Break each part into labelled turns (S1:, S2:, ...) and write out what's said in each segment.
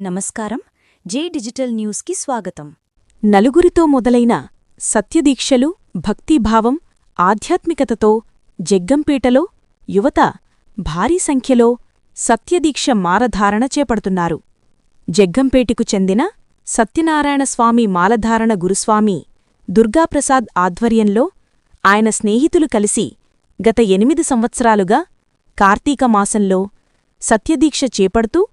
S1: నమస్కారం. జే డిజిటల్ న్యూస్కి స్వాగతం.
S2: నలుగురితో మొదలైన సత్యదీక్షలు భక్తిభావం ఆధ్యాత్మికతతో జగ్గంపేటలో యువత భారీ సంఖ్యలో సత్యదీక్ష మాలధారణ చేపడుతున్నారు. జగ్గంపేటకు చెందిన సత్యనారాయణస్వామి మాలధారణ గురుస్వామి దుర్గాప్రసాద్ ఆధ్వర్యంలో ఆయన స్నేహితులు కలిసి గత ఎనిమిది సంవత్సరాలుగా కార్తీక మాసంలో సత్యదీక్ష చేపడుతూ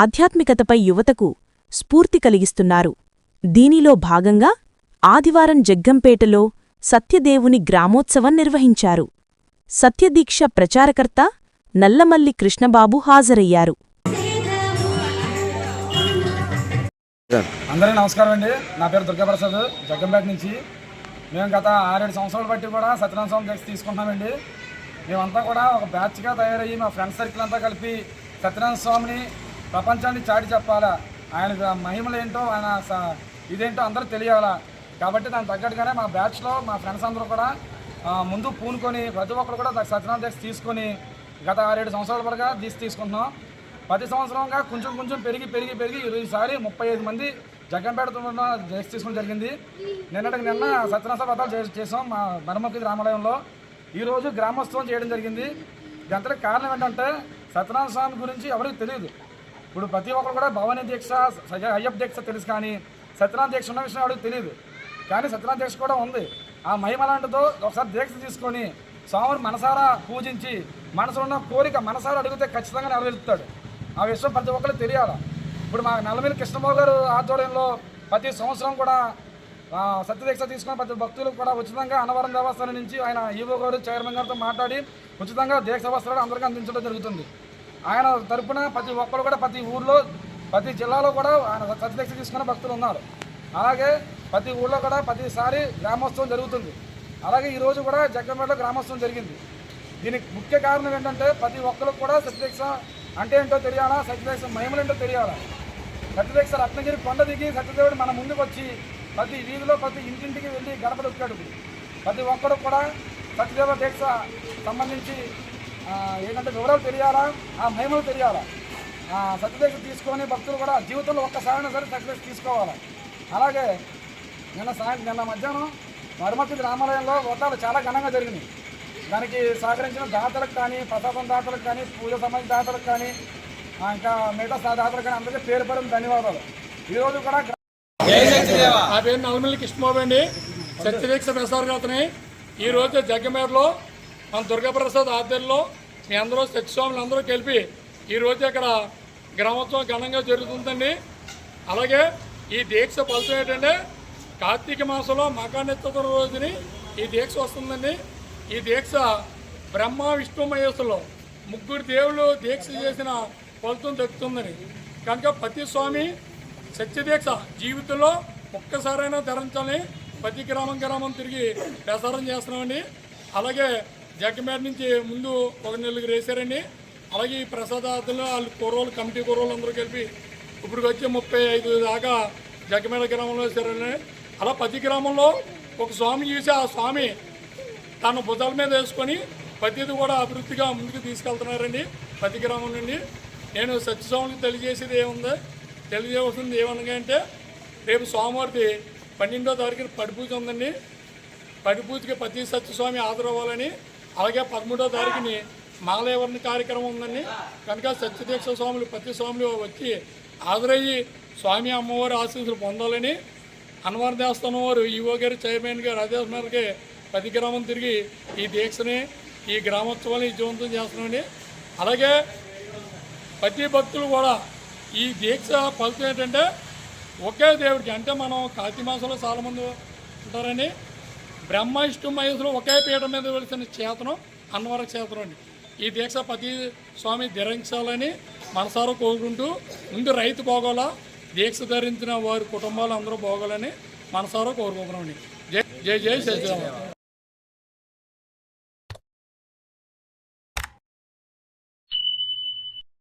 S2: ఆధ్యాత్మికతపై యువతకు స్ఫూర్తి కలిగిస్తున్నారు. దీనిలో భాగంగా ఆదివారం జగ్గంపేటలో సత్యదేవుని గ్రామోత్సవం నిర్వహించారు. సత్యదీక్ష ప్రచారకర్త నల్లమల్లి కృష్ణబాబు హాజరయ్యారు.
S3: అందరికీ నమస్కారం అండి. నా పేరు దుర్గాప్రసాద్ జగ్గంపేట నుంచి మేము గత ఆరేడు సంవత్సరాలు బట్టి కూడా సత్యనారాయణ స్వామి దగ్గర తీసుకుంటున్నామండి. మేమంతా కూడా ఒక బ్యాచ్గా తయారయ్యి మా ఫ్రెండ్స్ సర్కిల్ అంతా కలిపి సత్యనారాయణ స్వామిని ప్రపంచాన్ని చాటి చెప్పాలా? ఆయన మహిమలు ఏంటో ఆయన స- ఇదేంటో అందరూ తెలియాలా? కాబట్టి దానికి తగ్గట్టుగానే మా బ్యాచ్లో మా ఫ్రెండ్స్ అందరూ కూడా ముందు పూనుకొని ప్రతి ఒక్కరు కూడా సత్యనారాయణ దీక్ష తీసుకొని గత ఆరేడు సంవత్సరాల వరకు దీక్ష తీసుకుంటున్నాం. ప్రతి సంవత్సరంగా కొంచెం కొంచెం పెరిగి పెరిగి పెరిగి ఈసారి ముప్పై ఐదు మంది జగ్గంపేటతో దీక్ష తీసుకోవడం జరిగింది. నిన్నటికి నిన్న సత్యనారాయణ వ్రతాలు చేసాం మా బనముఖి రామాలయంలో ఈరోజు గ్రామోత్సవం చేయడం జరిగింది. దాంట్లో కారణం ఏంటంటే సత్యనారాయణ స్వామి గురించి ఎవరికి తెలియదు. ఇప్పుడు ప్రతి ఒక్కరు కూడా భవాని దీక్ష అయ్యప్ప దీక్ష తెలుసు కానీ సత్యనారాయణ దీక్ష ఉన్న విషయం ఎవరికి తెలియదు కానీ సత్యనారాయణ దీక్ష కూడా ఉంది. ఆ మహిమ లాంటితో ఒకసారి దీక్ష తీసుకొని స్వామిని మనసారా పూజించి మనసులో ఉన్న కోరిక మనసారా అడిగితే ఖచ్చితంగా నెరవేరుతాడు. ఆ విషయం ప్రతి ఒక్కరు తెలియాలి? ఇప్పుడు మా నల్లమల్లి కృష్ణబాబు గారు ఆధ్వర్యంలో ప్రతి సంవత్సరం కూడా సత్యదీక్ష తీసుకుని ప్రతి భక్తులకు కూడా ఉచితంగా అన్నవరం దేవస్థానం నుంచి ఆయన ఈవో గారు చైర్మన్ గారితో మాట్లాడి ఉచితంగా దీక్ష వస్త్రాలు అందరికీ అందించడం జరుగుతుంది. ఆయన తరపున ప్రతి ఒక్కరు కూడా ప్రతి ఊర్లో ప్రతి జిల్లాలో కూడా ఆయన సత్యదీక్ష తీసుకున్న భక్తులు ఉన్నారు. అలాగే ప్రతి ఊళ్ళో కూడా ప్రతిసారి గ్రామోత్సవం జరుగుతుంది. అలాగే ఈరోజు కూడా జగ్గంపేటలో గ్రామోత్సవం జరిగింది. దీనికి ముఖ్య కారణం ఏంటంటే ప్రతి ఒక్కరికి కూడా సత్యదీక్ష అంటే ఏంటో తెలియాలా? సత్యదీక్ష మహిమలు ఏంటో తెలియాలా? సత్యదీక్ష రత్నగిరి కొండ దిగి సత్యదేవుడు మన ముందుకు వచ్చి ప్రతి వీధిలో ప్రతి ఇంటింటికి వెళ్ళి గడప దొక్కాడు ప్రతి ఒక్కరు కూడా సత్యదేవ దీక్ష సంబంధించి ఏంటంటే వివరాలు తెలియాలా? ఆ మహిమలు తెలియాలా? ఆ, సత్యదీక్ష తీసుకొని భక్తులు కూడా జీవితంలో ఒక్కసారైనా సరే సత్యదీక్ష తీసుకోవాలి? అలాగే నిన్న సాయంత్రం నిన్న మధ్యాహ్నం మరుమతి రామాలయంలో వ్రతాలు చాలా ఘనంగా జరిగినాయి. దానికి సహకరించిన దాతలకు కానీ ప్రసాదం దాతలకు కానీ పూజ సంబంధించిన దాతలకు కానీ ఇంకా మిగతా దాతలకు కానీ అందరికీ పేరు పేరు ధన్యవాదాలు. ఈరోజు కూడా గ్రా-
S4: నా పేరు నల్లమల్లి కృష్ణబాబు అండి. సత్యదీక్ష ప్రసారకర్తని ఈ రోజు జగ్గమేరలో మన దుర్గాప్రసాద్ ఆధ్వర్యంలో మీ అందరూ సత్యస్వాములు అందరూ కలిపి ఈ రోజు ఇక్కడ గ్రామోత్సవం ఘనంగా జరుగుతుందండి. అలాగే ఈ దీక్ష ఫలితం ఏంటంటే కార్తీక మాసంలో మకానెత్తుతున్న రోజుని ఈ దీక్ష వస్తుందండి. ఈ దీక్ష బ్రహ్మ విష్ణు మహేశ్వరులో ముగ్గురు దేవుళ్ళు దీక్ష చేసిన ఫలితం దక్కుతుందని. కనుక ప్రతి స్వామి సత్యదీక్ష జీవితంలో ఒక్కసారైనా ధరించాలని ప్రతి గ్రామం గ్రామం తిరిగి ప్రసారం చేస్తున్నామండి. అలాగే జగ్గమేట నుంచి ముందు ఒక నెలలు వేశారండి. అలాగే ఈ ప్రసాదార్థులు వాళ్ళు కుర్రోళ్ళు కమిటీ కుర్రోళ్ళు అందరూ కలిపి ఇప్పుడు వచ్చి ముప్పై ఐదు దాకా జగ్గమేడ గ్రామంలో వేశారండి. అలా ప్రతి గ్రామంలో ఒక స్వామి చూసి ఆ స్వామి తన భుజాల మీద వేసుకొని ప్రతిది కూడా అభివృద్ధిగా ముందుకు తీసుకెళ్తున్నారండి ప్రతి గ్రామం నుండి. నేను సత్యస్వామికి తెలియజేసేది ఏముంది? తెలియజేయాల్సింది ఏమనగా అంటే రేపు సోమవారి పన్నెండో తారీఖున పడి పూజ ఉందండి. పడి పూజకి ప్రతి సత్యస్వామి హాజరవ్వాలని అలాగే పదమూడో తారీఖుని మాలయవర్ణ కార్యక్రమం ఉందని కనుక సత్యదీక్ష స్వాములు ప్రతి స్వాములు వచ్చి హాజరయ్యి స్వామి అమ్మవారి ఆశీస్సులు పొందాలని అన్నవరం దేవస్థానం వారు ఈవో గారు చైర్మన్ గారు అదే మేరకే ప్రతి గ్రామం తిరిగి ఈ దీక్షని ఈ గ్రామోత్సవాన్ని విజయవంతం చేస్తున్నామండి అలాగే ప్రతి భక్తులు కూడా ఈ దీక్ష ఫలితం ఏంటంటే ఒకే దేవుడికి అంటే మనం కార్తీక మాసంలో చాలామంది ఉంటారని బ్రహ్మ మహేశ్వరు ఒకే పీఠం మీద వెళుతున్న చేతనం అన్నవరం క్షేత్రం అండి. ఈ దీక్ష ప్రతి స్వామి ధరించాలని మనసారా కోరుకుంటూ ముందు రైతు బాగోలా దీక్ష ధరించిన వారి కుటుంబాలు అందరూ బాగోలని మనసారా కోరుకుంటున్నామండి. జై జై జై శ్రీరామ్.